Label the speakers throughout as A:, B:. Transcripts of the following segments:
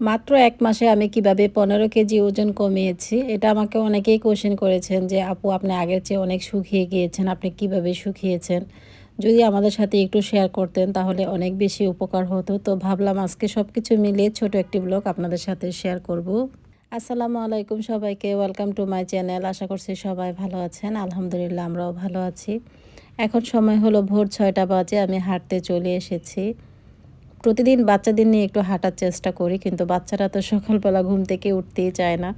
A: মাত্র এক মাসে আমি কীভাবে পনেরো কেজি ওজন কমিয়েছি, এটা আমাকে অনেকেই কোশ্চেন করেছেন যে, আপু, আপনি আগের চেয়ে অনেক শুকিয়ে গিয়েছেন, আপনি কীভাবে শুকিয়েছেন? যদি আমাদের সাথে একটু শেয়ার করতেন, তাহলে অনেক বেশি উপকার হতো। তো ভাবলাম আজকে সব কিছু মিলিয়ে ছোট একটি ব্লগ আপনাদের সাথে শেয়ার করব। আসসালামু আলাইকুম সবাইকে ওয়েলকাম টু মাই চ্যানেল আশা করছি সবাই ভালো আছেন। আলহামদুলিল্লাহ, আমরাও ভালো আছি। এখন সময় হলো ভোর ছয়টা বাজে, আমি হাঁটতে চলে এসেছি। প্রতিদিন বাচ্চাদের নিয়ে একটু হাঁটার চেষ্টা করি, কিন্তু বাচ্চারা তো সকালবেলা ঘুম থেকে উঠতেই চায় না।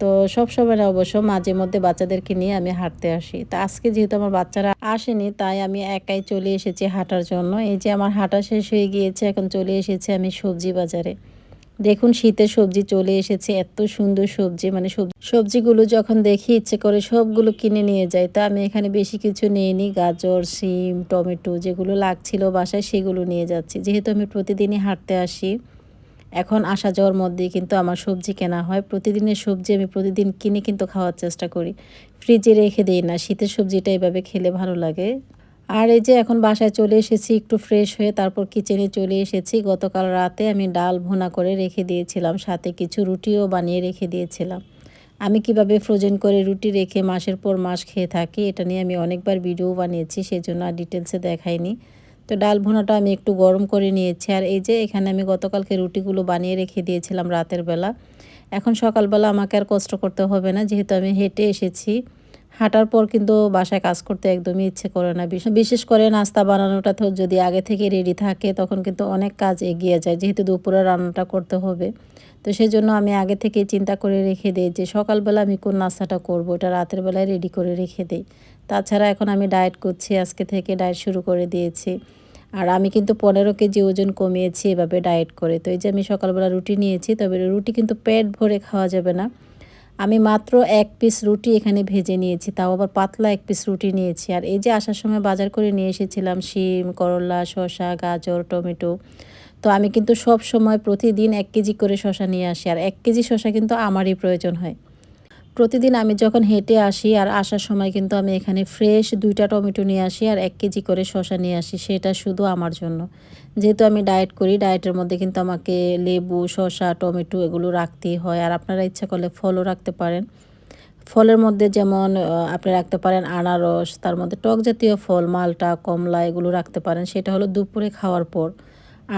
A: তো সব সময় অবশ্য মাঝে মধ্যে বাচ্চাদেরকে নিয়ে আমি হাঁটতে আসি। তা আজকে যেহেতু আমার বাচ্চারা আসেনি, তাই আমি একাই চলে এসেছি হাঁটার জন্য। এই যে আমার হাঁটা শেষ হয়ে গিয়েছে, এখন চলে এসেছি আমি সবজি বাজারে। দেখুন শীতের সবজি চলে এসেছে, এত সুন্দর সবজি মানে সবজিগুলো যখন দেখি ইচ্ছে করে সবগুলো কিনে নিয়ে যাই। তো আমি এখানে বেশি কিছু নিয়ে নিই গাজর সিম টমেটো যেগুলো লাগছিল বাসায় সেগুলো নিয়ে যাচ্ছি। যেহেতু আমি প্রতিদিনই হাঁটতে আসি, এখন আসা যাওয়ার মধ্যেই কিন্তু আমার সবজি কেনা হয়। প্রতিদিনের সবজি আমি প্রতিদিন কিনে কিন্তু খাওয়ার চেষ্টা করি। ফ্রিজে রেখে দিই না, শীতের সবজিটা এভাবে খেলে ভালো লাগে। আর এই যে এখন বাসায় চলে এসেছি, একটু ফ্রেশ হয়ে তারপর কিচেনে চলে এসেছি। গতকাল রাতে আমি ডাল ভুনা করে রেখে দিয়েছিলাম, সাথে কিছু রুটিও বানিয়ে রেখে দিয়েছিলাম। আমি কীভাবে ফ্রোজেন করে রুটি রেখে মাসের পর মাস খেয়ে থাকি, এটা নিয়ে আমি অনেকবার ভিডিও বানিয়েছি সেই জন্য আর ডিটেলসে দেখাইনি। তো ডাল ভুনাটা আমি একটু গরম করে নিয়েছি, আর এই যে এখানে আমি গতকালকে রুটিগুলো বানিয়ে রেখে দিয়েছিলাম রাতের বেলা। এখন সকালবেলা আমাকে আর কষ্ট করতে হবে না, যেহেতু আমি হেঁটে এসেছি। হাঁটার পর কিন্তু বাসায় কাজ করতে একদমই ইচ্ছে করে না। বিশেষ করে নাস্তা বানানোটা তো যদি আগে থেকে রেডি থাকে, তখন কিন্তু অনেক কাজ এগিয়ে যায়, যেহেতু দুপুরে রান্নাটা করতে হবে। তো সেই জন্য আমি আগে থেকে চিন্তা করে রেখে দিই যে সকালবেলা আমি কোন নাস্তাটা করব, এটা রাতের বেলায় রেডি করে রেখে দিই। তাছাড়া এখন আমি ডায়েট করছি, আজকে থেকে ডায়েট শুরু করে দিয়েছি। আর আমি কিন্তু পনেরো কেজি ওজন কমিয়েছি এভাবে ডায়েট করে। তো এই যে আমি সকালবেলা রুটি নিয়েছি, তবে রুটি কিন্তু পেট ভরে খাওয়া যাবে না। আমি মাত্র এক পিস রুটি এখানে ভেজে নিয়েছি, তাও আবার পাতলা এক পিস রুটি নিয়েছি। আর এই যে আসার সময় বাজার করে নিয়ে এসেছিলাম শিম, করলা, শসা, গাজর, টমেটো, তো আমি কিন্তু সব সময় প্রতিদিন এক কেজি করে শশা নিয়ে আসি। আর এক কেজি শসা কিন্তু আমারই প্রয়োজন হয়। প্রতিদিন আমি যখন হেঁটে আসি আর আসার সময় কিন্তু আমি এখানে ফ্রেশ দুইটা টমেটো নিয়ে আসি আর এক কেজি করে শশা নিয়ে আসি, সেটা শুধু আমার জন্য। যেহেতু আমি ডায়েট করি ডায়েটের মধ্যে কিন্তু আমাকে লেবু, শসা, টমেটো এগুলো রাখতেই হয়। আর আপনারা ইচ্ছা করলে ফলও রাখতে পারেন। ফলের মধ্যে যেমন আপনি রাখতে পারেন আনারস, তার মধ্যে টক জাতীয় ফল, মালটা, কমলা এগুলো রাখতে পারেন, সেটা হলো দুপুরে খাওয়ার পর।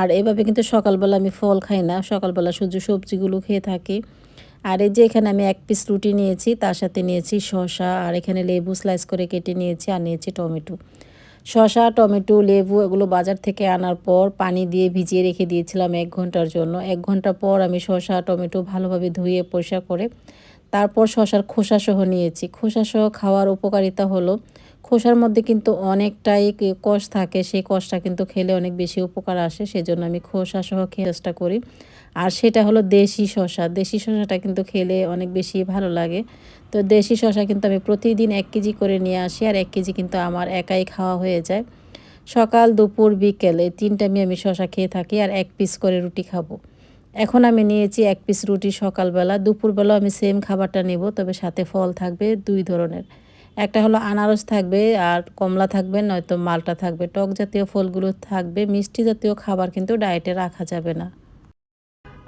A: আর এভাবে কিন্তু সকালবেলা আমি ফল খাই না, সকালবেলা সূর্য সবজিগুলো খেয়ে থাকি। আর এই যে এখানে আমি এক পিস রুটি নিয়েছি, তার সাথে নিয়েছি শসা, আর এখানে লেবু স্লাইস করে কেটে নিয়েছি আর নিয়েছি টমেটো। শসা, টমেটো, লেবু এগুলো বাজার থেকে আনার পর পানি দিয়ে ভিজিয়ে রেখে দিয়েছিলাম এক ঘণ্টার জন্য। এক ঘণ্টা পর আমি শসা, টমেটো ভালোভাবে ধুয়ে পরিষ্কার করে তারপর শশার খোসাসহ নিয়েছি। খোসাসহ খাওয়ার উপকারিতা হলো খোসার মধ্যে কিন্তু অনেকটাই কষ থাকে, সেই কষটা কিন্তু খেলে অনেক বেশি উপকার আসে, সেজন্য আমি খোসাসহ খেয়ে চেষ্টা করি। আর সেটা হলো দেশি শশা দেশি শশাটা কিন্তু খেলে অনেক বেশি ভালো লাগে। তো দেশি শশা কিন্তু আমি প্রতিদিন এক কেজি করে নিয়ে আসি আর এক কেজি কিন্তু আমার একাই খাওয়া হয়ে যায়। সকাল, দুপুর, বিকেল এই তিনটা আমি আমি শশা খেয়ে থাকি আর এক পিস করে রুটি খাব। এখন আমি নিয়েছি এক পিস রুটি সকালবেলা দুপুরবেলা আমি সেম খাবারটা নেব, তবে সাথে ফল থাকবে দুই ধরনের। একটা হলো আনারস থাকবে আর কমলা থাকবে, নয়তো মালটা থাকবে। টক জাতীয় ফলগুলো থাকবে, মিষ্টি জাতীয় খাবার কিন্তু ডায়েটে রাখা যাবে না।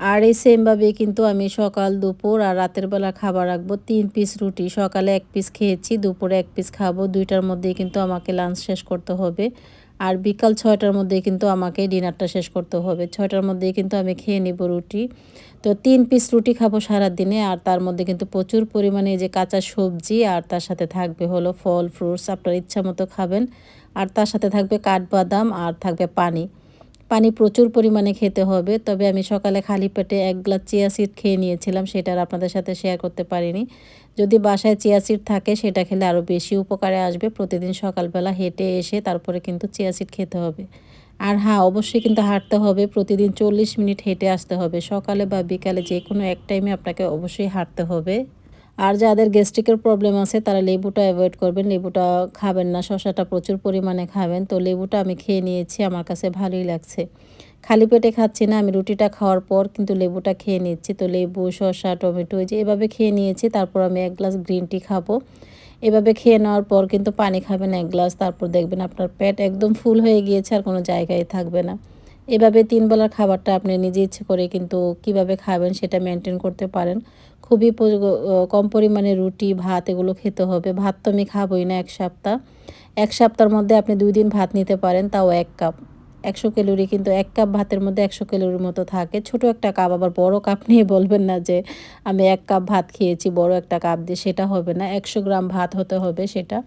A: আর এই সেমভাবে কিন্তু আমি সকাল, দুপুর আর রাতের বেলা খাবার রাখব। তিন পিস রুটি, সকালে এক পিস খেয়েছি, দুপুরে এক পিস খাব। দুইটার মধ্যেই কিন্তু আমাকে লাঞ্চ শেষ করতে হবে। আর বিকাল ছয়টার মধ্যে কিন্তু আমাকে ডিনারটা শেষ করতে হবে। ছয়টার মধ্যেই কিন্তু আমি খেয়ে নিব রুটি। তো তিন পিস রুটি খাব সারাদিনে আর তার মধ্যে কিন্তু প্রচুর পরিমাণে যে কাঁচা সবজি আর তার সাথে থাকবে হলো ফল ফ্রুটস আপনার ইচ্ছা মতো খাবেন। আর তার সাথে থাকবে কাঠবাদাম আর থাকবে পানি। পানি প্রচুর পরিমাণে খেতে হবে। তবে আমি সকালে খালি পেটে এক গ্লাস চিয়া সিড খেয়ে নিয়েছিলাম, সেটা আর আপনাদের সাথে শেয়ার করতে পারিনি। যদি বাসায় চিয়া সিড থাকে, সেটা খেলে আরও বেশি উপকারে আসবে। প্রতিদিন সকালবেলা হেঁটে এসে তারপরে কিন্তু চিয়া সিড খেতে হবে। আর হ্যাঁ অবশ্যই কিন্তু হাঁটতে হবে। প্রতিদিন চল্লিশ মিনিট হেঁটে আসতে হবে। সকালে বা বিকালে যে কোনো এক টাইমে আপনাকে অবশ্যই হাঁটতে হবে। আর যাদের গ্যাস্ট্রিকের প্রবলেম আছে, তারা লেবুটা অ্যাভয়েড করবেন। লেবুটা খাবেন না শশাটা প্রচুর পরিমাণে খাবেন। তো লেবুটা আমি খেয়ে নিয়েছি, আমার কাছে ভালোই লাগছে। খালি পেটে খাচ্ছি না, আমি রুটিটা খাওয়ার পর কিন্তু লেবুটা খেয়ে নিচ্ছি। তো লেবু, শসা, টমেটো যে এভাবে খেয়ে নিয়েছি, তারপর আমি এক গ্লাস গ্রিন টি খাব। এভাবে খেয়ে নেওয়ার পর কিন্তু পানি খাবেন এক গ্লাস, তারপর দেখবেন আপনার পেট একদম ফুল হয়ে গিয়েছে আর কোনো জায়গায় থাকবে না। এভাবে তিন বেলার খাবারটা আপনি নিজে ইচ্ছে করে কিন্তু কীভাবে খাবেন সেটা মেনটেন করতে পারেন। খুবই কম পরিমাণে রুটি, ভাত এগুলো খেতে হবে। ভাত তো আমি খাবোই না এক সপ্তাহ। এক সপ্তাহের মধ্যে আপনি দুই দিন ভাত নিতে পারেন, তাও এক কাপ। একশো ক্যালোরি কিন্তু এক কাপ ভাতের মধ্যে একশো ক্যালোরির মতো থাকে। ছোট একটা কাপ, আবার বড় কাপ নিয়ে বলবেন না যে আমি এক কাপ ভাত খেয়েছি, বড় একটা কাপ দিয়ে সেটা হবে না। একশো গ্রাম ভাত হতে হবে সেটা।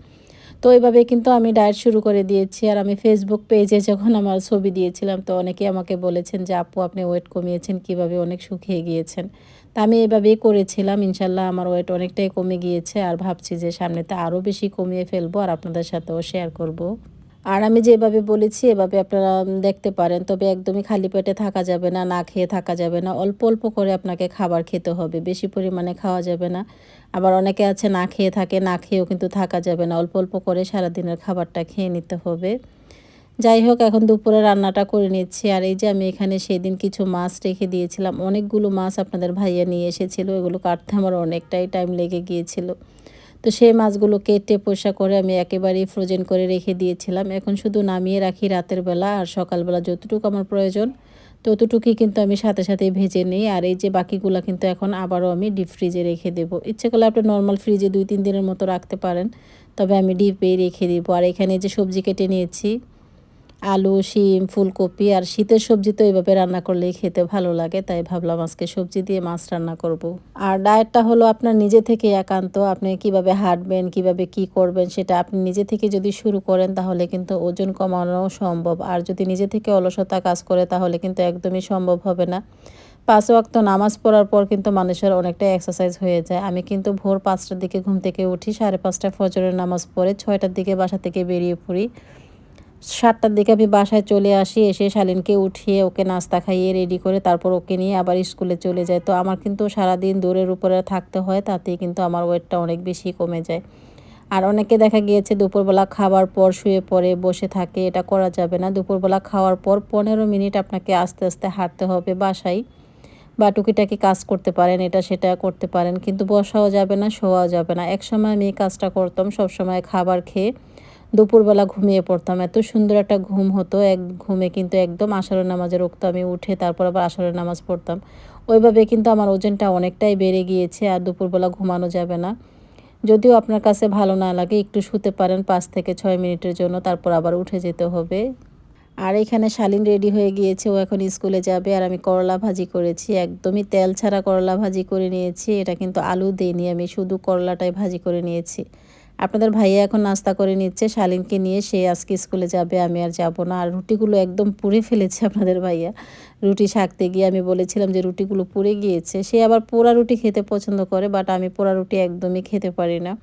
A: তো এভাবে কিন্তু আমি ডায়েট শুরু করে দিয়েছি। আর আমি ফেসবুক পেজে যখন আমার ছবি দিয়েছিলাম, তো অনেকেই আমাকে বলেছেন যে, আপু, আপনি ওয়েট কমিয়েছেন, কীভাবে অনেক সুখিয়ে গিয়েছেন? তা আমি এভাবেই করেছিলাম। ইনশাল্লাহ আমার ওয়েট অনেকটাই কমে গিয়েছে। আর ভাবছি যে, সামনেতে আরও বেশি কমিয়ে ফেলব। আর আপনাদের সাথেও শেয়ার করব। আর আমি যেভাবে বলেছি, এভাবে আপনারা দেখতে পারেন। তবে একদমই খালি পেটে থাকা যাবে না না খেয়ে থাকা যাবে না। অল্প অল্প করে আপনাকে খাবার খেতে হবে, বেশি পরিমাণে খাওয়া যাবে না। আবার অনেকে আছে না খেয়ে থাকে, না খেয়েও কিন্তু থাকা যাবে না। অল্প অল্প করে সারাদিনের খাবারটা খেয়ে নিতে হবে। যাই হোক, এখন দুপুরে রান্নাটা করে নিচ্ছি। আর এই যে আমি এখানে সেদিন কিছু মাছ রেখে দিয়েছিলাম। অনেকগুলো মাছ আপনাদের ভাইয়া নিয়ে এসেছিল। এগুলো কাটতে আমার অনেকটাই টাইম লেগে গিয়েছিল। তো সেই মাছগুলো কেটে পয়সা করে আমি একেবারেই ফ্রোজেন করে রেখে দিয়েছিলাম। এখন শুধু নামিয়ে রাখি রাতের বেলা আর সকালবেলা যতটুকু আমার প্রয়োজন ততটুকুই কিন্তু আমি সাথে সাথে ভেজে নিই। আর এই যে বাকিগুলো কিন্তু এখন আবারও আমি ডিপ ফ্রিজে রেখে দেব। ইচ্ছে করলে আপনি নর্মাল ফ্রিজে দুই তিন দিনের মতো রাখতে পারেন, তবে আমি ডিপেই রেখে দেবো। আর এখানে যে সবজি কেটে নিয়েছি আলু, শিম, ফুলকপি আর শীতের সবজি তো এইভাবে রান্না করলেই খেতে ভালো লাগে, তাই ভাবলাম আজকে সবজি দিয়ে মাছ রান্না করব। আর ডায়েটটা হলো আপনার নিজে থেকে একান্ত, আপনি কীভাবে হাঁটবেন, কীভাবে কি করবেন সেটা আপনি নিজে থেকে যদি শুরু করেন তাহলে কিন্তু ওজন কমানো সম্ভব, আর যদি নিজে থেকে অলসতা কাজ করে তাহলে কিন্তু একদমই সম্ভব হবে না পাঁচ ওয়াক্ত নামাজ পড়ার পর কিন্তু মানুষের অনেকটা এক্সারসাইজ হয়ে যায়, আমি কিন্তু ভোর পাঁচটার দিকে ঘুম থেকে উঠি, সাড়ে পাঁচটায় ফজরের নামাজ পড়ে ছয়টার দিকে বাসা থেকে বেরিয়ে পড়ি সাতটার দিকে আমি বাসায় চলে আসি, এসে শালিনকে উঠিয়ে ওকে নাস্তা খাইয়ে রেডি করে তারপর ওকে নিয়ে আবার স্কুলে চলে যায়। তো আমার কিন্তু সারাদিন দূরের উপরে থাকতে হয়, তাতেই কিন্তু আমার ওয়েটটা অনেক বেশি কমে যায়। আর অনেকে দেখা গিয়েছে দুপুরবেলা খাওয়ার পর শুয়ে পড়ে, বসে থাকে, এটা করা যাবে না। দুপুরবেলা খাওয়ার পর পনেরো মিনিট আপনাকে আস্তে আস্তে হাঁটতে হবে বাসায় বা টুকিটাকি কাজ করতে পারেন, এটা সেটা করতে পারেন, কিন্তু বসাও যাবে না, শোয়াও যাবে না। এক সময় আমি এই কাজটা করতাম সব সময় খাবার খেয়ে দুপুরবেলা ঘুমিয়ে পড়তাম। এত সুন্দর একটা ঘুম হতো। এক ঘুমে কিন্তু একদম আষাঢ় নামাজের রক্ত আমি উঠে তারপর আবার আষাঢ় নামাজ পড়তাম। ওইভাবে কিন্তু আমার ওজনটা অনেকটাই বেড়ে গিয়েছে আর দুপুরবেলা ঘুমানো যাবে না। যদিও আপনার কাছে ভালো না লাগে, একটু শুতে পারেন পাঁচ থেকে ছয় মিনিটের জন্য, তারপর আবার উঠে যেতে হবে। আর এখানে শালিন রেডি হয়ে গিয়েছে, ও এখন স্কুলে যাবে। আর আমি করলা ভাজি করেছি, একদমই তেল ছাড়া করলা ভাজি করে নিয়েছি। এটা কিন্তু আলু দিইনি, আমি শুধু করলাটাই ভাজি করে নিয়েছি। আপনাদের ভাইয়া এখন নাস্তা করে নিচ্ছে শালিনকে নিয়ে সে আজকে স্কুলে যাবে, আমি আর যাব না। আর রুটিগুলো একদম পুড়ে ফেলেছে আপনাদের ভাইয়া। রুটি শাকতে গিয়ে আমি বলেছিলাম যে রুটিগুলো পুড়ে গিয়েছে। সে আবার পোড়া রুটি খেতে পছন্দ করে বাট আমি পোড়া রুটি একদমই খেতে পারি না।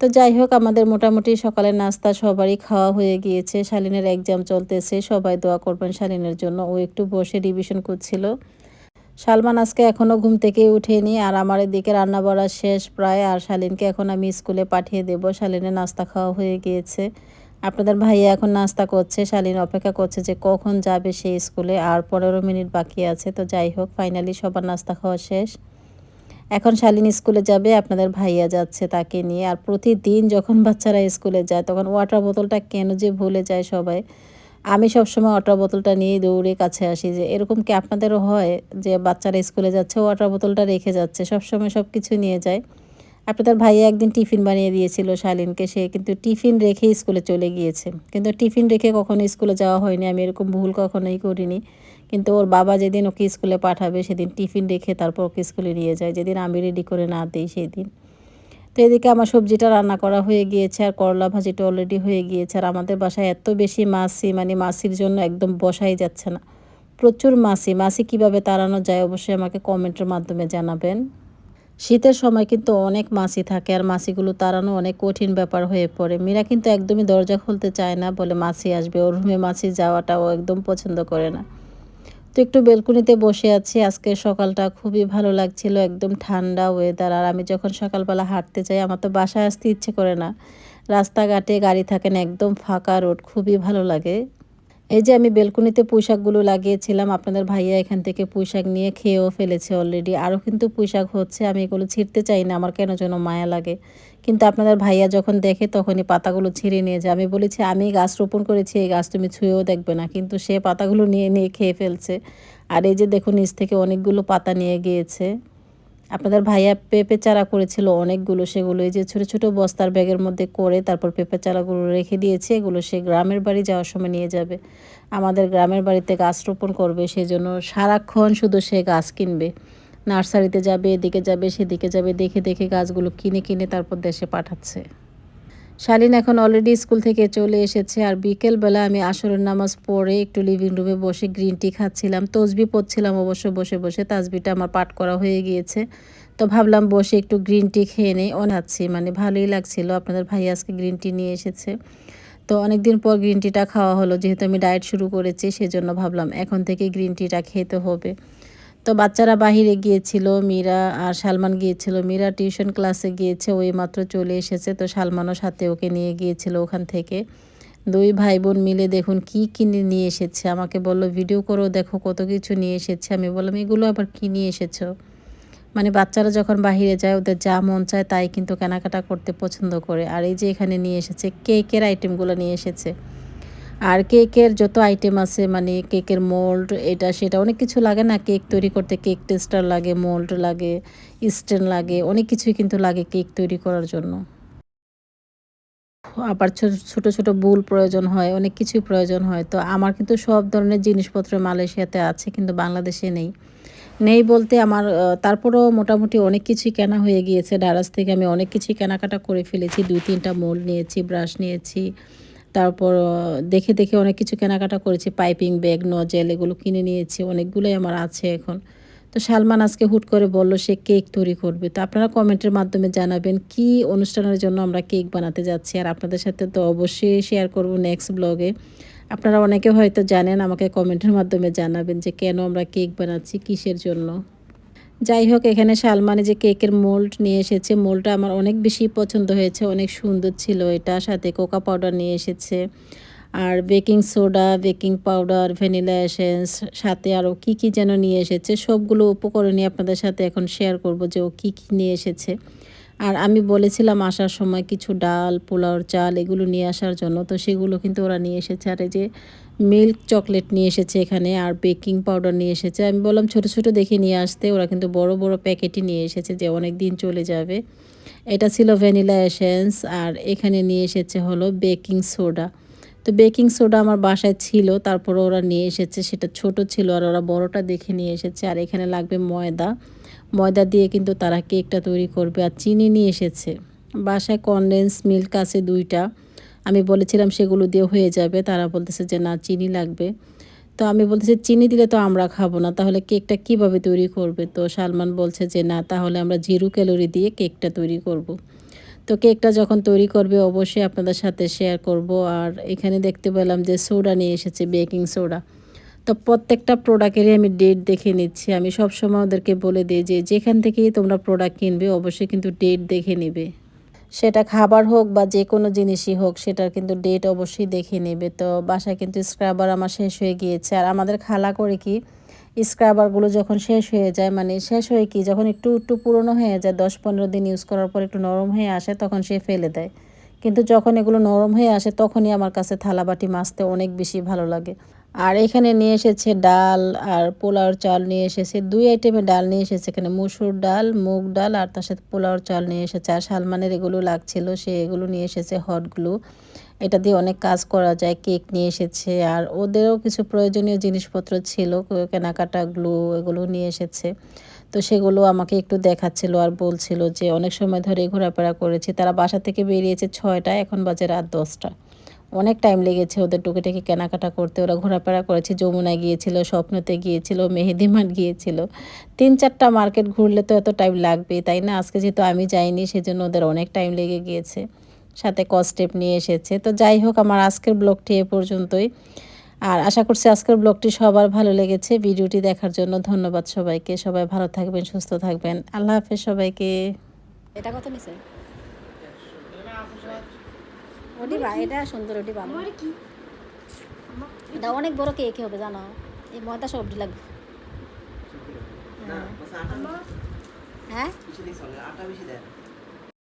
A: তো যাই হোক, আমাদের মোটামুটি সকালের নাস্তা সবারই খাওয়া হয়ে গিয়েছে। শালিনের এক্সাম চলতেছে, সবাই দোয়া করবেন শালিনের জন্য। ও একটু বসে রিভিশন করছিল। সালমান আজকে এখনও ঘুম থেকে উঠেনি আর আমার এদিকে রান্না বাড়া শেষ প্রায়, আর শালিনকে এখন আমি স্কুলে পাঠিয়ে দেবো। শালিনের নাস্তা খাওয়া হয়ে গিয়েছে। আপনাদের ভাইয়া এখন নাস্তা করছে, শালিন অপেক্ষা করছে যে কখন যাবে সে স্কুলে, আর পনেরো মিনিট বাকি আছে, তো যাই হোক, ফাইনালি সবার নাস্তা খাওয়া শেষ। এখন শালিন স্কুলে যাবে, আপনাদের ভাইয়া যাচ্ছে তাকে নিয়ে, আর প্রতিদিন যখন বাচ্চারা স্কুলে যায়, তখন ওয়াটার বোতলটা কেন যে ভুলে যায় সবাই। আমি সবসময় ওয়াটার বোতলটা নিয়ে দৌড়ে কাছে আসি যে, এরকম কি আপনাদেরও হয় যে, বাচ্চারা স্কুলে যাচ্ছে, ওয়াটার বোতলটা রেখে যাচ্ছে, সবসময় সব কিছু নিয়ে যায়? আপনাদের ভাইয়া একদিন টিফিন বানিয়ে দিয়েছিল শালিনকে, সে কিন্তু টিফিন রেখে স্কুলে চলে গিয়েছে। কিন্তু টিফিন রেখে কখনো স্কুলে যাওয়া হয়নি, আমি এরকম ভুল কখনোই করিনি। কিন্তু ওর বাবা যেদিন ওকে স্কুলে পাঠাবে, সেদিন টিফিন রেখে তারপর ওকে স্কুলে নিয়ে যায়, যেদিন আমি রেডি করে না দিই সেদিন তো এদিকে আমার সবজিটা রান্না করা হয়ে গিয়েছে আর করলা ভাজিটা অলরেডি হয়ে গিয়েছে আর আমাদের বাসায় এত বেশি মাছি মানে মাছির জন্য একদম বসাই যাচ্ছে না। প্রচুর মাছি মাছি কীভাবে তাড়ানো যায় অবশ্যই আমাকে কমেন্টের মাধ্যমে জানাবেন। শীতের সময় কিন্তু অনেক মাছি থাকে আর মাছিগুলো তাড়ানো অনেক কঠিন ব্যাপার হয়ে পড়ে। মীরা কিন্তু একদমই দরজা খুলতে চায় না বলে মাছি আসবে, ওর রুমে মাছি যাওয়াটাও একদম পছন্দ করে না। তো একটু বেলকুনিতে বসে আছি। আজকে সকালটা খুবই ভালো লাগছিল, একদম ঠান্ডা ওয়েদার আর আমি যখন সকালবেলা হাঁটতে চাই আমার তো বাসায় আসতে ইচ্ছে করে না। রাস্তাঘাটে গাড়ি থাকেন একদম ফাঁকা রোড খুবই ভালো লাগে। এই যে আমি বেলকুনিতে পুঁইশাকগুলো লাগিয়েছিলাম, আপনাদের ভাইয়া এখান থেকে পুঁইশাক নিয়ে খেয়েও ফেলেছে অলরেডি আরও কিন্তু পুঁইশাক হচ্ছে, আমি এগুলো ছিঁড়তে চাই না, আমার কেন যেন মায়া লাগে। কিন্তু আপনাদের ভাইয়া যখন দেখে তখনই পাতাগুলো ছিঁড়ে নিয়ে যায়। আমি বলেছি, আমি গাছ রোপণ করেছি, এই গাছ তুমি ছুঁয়েও দেখবে না। কিন্তু সে পাতাগুলো নিয়ে নিয়ে খেয়ে ফেলছে। আর এই যে দেখুন, নিচ থেকে অনেকগুলো পাতা নিয়ে গিয়েছে। আপনাদের ভাইয়া পেঁপে চারা করেছিল অনেকগুলো, সেগুলো এই যে ছোটো ছোটো বস্তার ব্যাগের মধ্যে করে তারপর পেঁপে চারাগুলো রেখে দিয়েছে, এগুলো সে গ্রামের বাড়ি যাওয়ার সময় নিয়ে যাবে। আমাদের গ্রামের বাড়িতে গাছ রোপণ করবে সেই জন্য সারাক্ষণ শুধু সে গাছ কিনবে। নার্সারিতে যাবে, এদিকে যাবে, সেদিকে যাবে, দেখে দেখে গাছগুলো কিনে কিনে তারপর দেশে পাঠাচ্ছে। শালিন এখন অলরেডি স্কুল থেকে চলে এসেছে আর বিকেলবেলা আমি আসরের নামাজ পড়ে একটু লিভিং রুমে বসে গ্রিন টি খাচ্ছিলাম, তসবি পড়ছিলাম অবশ্য বসে বসে, তাসবিটা আমার পাঠ করা হয়ে গিয়েছে। তো ভাবলাম বসে একটু গ্রিন টি খেয়ে নেই অনাচ্ছি মানে ভালোই লাগছিল, আপনাদের ভাই আজকে গ্রিন টি নিয়ে এসেছে। তো অনেক দিন পর গ্রিন টিটা খাওয়া হলো, যেহেতু আমি ডায়েট শুরু করেছি, সেজন্য ভাবলাম এখন থেকে গ্রিন টিটা খেতে হবে। তো বাচ্চারা বাহিরে গিয়েছিল, মীরা আর সালমান গিয়েছিল, মীরা টিউশন ক্লাসে গিয়েছে, ওই মাত্র চলে এসেছে, তো সালমানও সাথে ওকে নিয়ে গিয়েছিল ওখান থেকে। দুই ভাই বোন মিলে দেখুন কি কিনে নিয়ে এসেছে, আমাকে বলল, ভিডিও করো, দেখো কত কিছু নিয়ে এসেছে। আমি বললাম, এগুলো আবার কি নিয়ে এসেছ? মানে বাচ্চারা যখন বাহিরে যায়, ওদের যা মন চায় তাই কিন্তু কেনাকাটা করতে পছন্দ করে। আর এই যে এখানে নিয়ে এসেছে, কেকের আইটেমগুলো নিয়ে এসেছে। আর কেকের যত আইটেম আছে মানে কেকের মোল্ড এটা, সেটা, অনেক কিছু লাগে না? কেক তৈরি করতে কেক টেস্টার লাগে মোল্ড লাগে স্ট্যান্ড লাগে, অনেক কিছুই কিন্তু লাগে কেক তৈরি করার জন্য। আবার ছোট ছোট বুল প্রয়োজন হয়, অনেক কিছুই প্রয়োজন হয়। তো আমার কিন্তু সব ধরনের জিনিসপত্র মালয়েশিয়াতে আছে, কিন্তু বাংলাদেশে নেই। নেই বলতে আমার তারপরও মোটামুটি অনেক কিছুই কেনা হয়ে গিয়েছে। ডারাস থেকে আমি অনেক কিছুই কেনাকাটা করে ফেলেছি। দুই, তিনটা মোল নিয়েছি ব্রাশ নিয়েছি। তারপর দেখে দেখে অনেক কিছু কেনাকাটা করেছি। পাইপিং ব্যাগ, নজেল এগুলো কিনে নিয়েছি, অনেকগুলোই আমার আছে এখন। তো সালমান আজকে হুট করে বলল, সে কেক তৈরি করবে। তো আপনারা কমেন্টের মাধ্যমে জানাবেন, কি অনুষ্ঠানের জন্য আমরা কেক বানাতে যাচ্ছি। আর আপনাদের সাথে তো অবশ্যই শেয়ার করব নেক্সট ব্লগে আপনারা অনেকে হয়তো জানেন, আমাকে কমেন্টের মাধ্যমে জানাবেন যে কেন আমরা কেক বানাচ্ছি, কিসের জন্য। যাই হোক এখানে শালমানে যে কেকের মোল্ড নিয়ে এসেছে, মোল্ডটা আমার অনেক বেশি পছন্দ হয়েছে, অনেক সুন্দর ছিল এটা, সাথে কোকা পাউডার নিয়ে এসেছে। আর baking soda, baking powder, vanilla essence, সাথে আরও কী কী যেন নিয়ে এসেছে, সবগুলো উপকরণই আপনাদের সাথে এখন শেয়ার করব যে ও কী কী নিয়ে এসেছে। আর আমি বলেছিলাম আসার সময় কিছু ডাল, পোলাওর চাল এগুলো নিয়ে আসার জন্য, তো সেগুলো কিন্তু ওরা নিয়ে এসেছে। আর এই যে মিল্ক চকলেট নিয়ে এসেছে এখানে আর বেকিং পাউডার নিয়ে এসেছে। আমি বললাম, ছোট ছোট দেখে নিয়ে আসতে। ওরা কিন্তু বড় বড় প্যাকেটই নিয়ে এসেছে যে অনেক দিন চলে যাবে। এটা ছিল ভ্যানিলা এসেন্স আর এখানে নিয়ে এসেছে হলো বেকিং সোডা। তো বেকিং সোডা আমার বাসায় ছিল, তারপরে ওরা নিয়ে এসেছে। সেটা ছোট ছিল আর ওরা বড়টা দেখে নিয়ে এসেছে। আর এখানে লাগবে ময়দা। ময়দা দিয়ে কিন্তু তারা কেকটা তৈরি করবে। আর চিনি নিয়ে এসেছে। বাসায় কনডেন্স মিল্ক আছে দুইটা। আমি বলেছিলাম সেগুলো দিয়ে হয়ে যাবে। তারা বলতেছে যে, না, চিনি লাগবে। তো আমি বলতেছি, চিনি দিলে তো আমরা খাব না, তাহলে কেকটা কীভাবে তৈরি করবে? তো সালমান বলছে যে, না, তাহলে আমরা জিরো ক্যালোরি দিয়ে কেকটা তৈরি করব। তো কেকটা যখন তৈরি করবে, অবশ্যই আপনাদের সাথে শেয়ার করব। আর এখানে দেখতে পেলাম যে, সোডা নিয়ে এসেছে, বেকিং সোডা। তো প্রত্যেকটা প্রোডাক্টেরই আমি ডেট দেখে নিচ্ছি। আমি সব সময় ওদেরকে বলে দিই যে, যেখান থেকেই তোমরা প্রোডাক্ট কিনবে, অবশ্যই কিন্তু ডেট দেখে নেবে। সেটা খাবার হোক বা যে কোনো জিনিসই হোক, সেটার কিন্তু ডেট অবশ্যই দেখে নেবে। তো বাসায় কিন্তু স্ক্রাবার আমার শেষ হয়ে গিয়েছে। আর আমাদের খালা করে কি স্ক্রাবারগুলো যখন শেষ হয়ে যায় মানে শেষ হয়ে কি, যখন একটু একটু পুরনো হয়ে যায়, দশ পনেরো দিন ইউজ করার পর একটু নরম হয়ে আসে, তখন সে ফেলে দেয়। কিন্তু যখন এগুলো নরম হয়ে আসে, তখনই আমার কাছে থালাবাটি মাজতে অনেক বেশি ভালো লাগে। আর এখানে নিয়ে এসেছে ডাল আর পোলাওর চাল নিয়ে এসেছে। দুই আইটেমে ডাল নিয়ে এসেছে। এখানে মুসুর ডাল, মুগ ডাল আর তার সাথে পোলাওর চাল নিয়ে এসেছে। আর সালমানের এগুলো লাগছিল, সে এগুলো নিয়ে এসেছে হটগুলো এটা দিয়ে অনেক কাজ করা যায় কেক নিয়ে এসেছে। আর ওদেরও কিছু প্রয়োজনীয় জিনিসপত্র ছিল, কেনাকাটা গ্লু এগুলো নিয়ে এসেছে। তো সেগুলো আমাকে একটু দেখাচ্ছিল আর বলছিল যে অনেক সময় ধরে ঘোরাফেরা করেছি। তারা বাসা থেকে বেরিয়েছে ছয়টা এখন বাজে রাত দশটা। অনেক টাইম লেগেছে ওদের টুকিটাকি কেনাকাটা করতে। ওরা ঘোরাফেরা করেছে, যমুনায় গিয়েছিল, স্বপ্নতে গিয়েছিল মেহেদিমাট গিয়েছিল। তিন চারটা মার্কেট ঘুরলে তো এত টাইম লাগবেই, তাই না? আজকে যেহেতু আমি যাইনি, সেজন্য ওদের অনেক টাইম লেগে গিয়েছে। সাথে কস্টেপ নিয়ে এসেছে। তো যাই হোক, আমার আজকের ব্লগটি এ পর্যন্তই। আর আশা করছি আজকের ব্লগটি সবার ভালো লেগেছে। ভিডিওটি দেখার জন্য ধন্যবাদ সবাইকে। সবাই ভালো থাকবেন, সুস্থ থাকবেন। আল্লাহ হাফেজ সবাইকে।
B: এটা কত নিছে? ওটি বা এটা সুন্দর ওটি ভালো।
A: এটা অনেক বড় কেক হবে জানো? এই ময়দা সবজি লাগবে। হ্যাঁ?
B: হ্যাঁ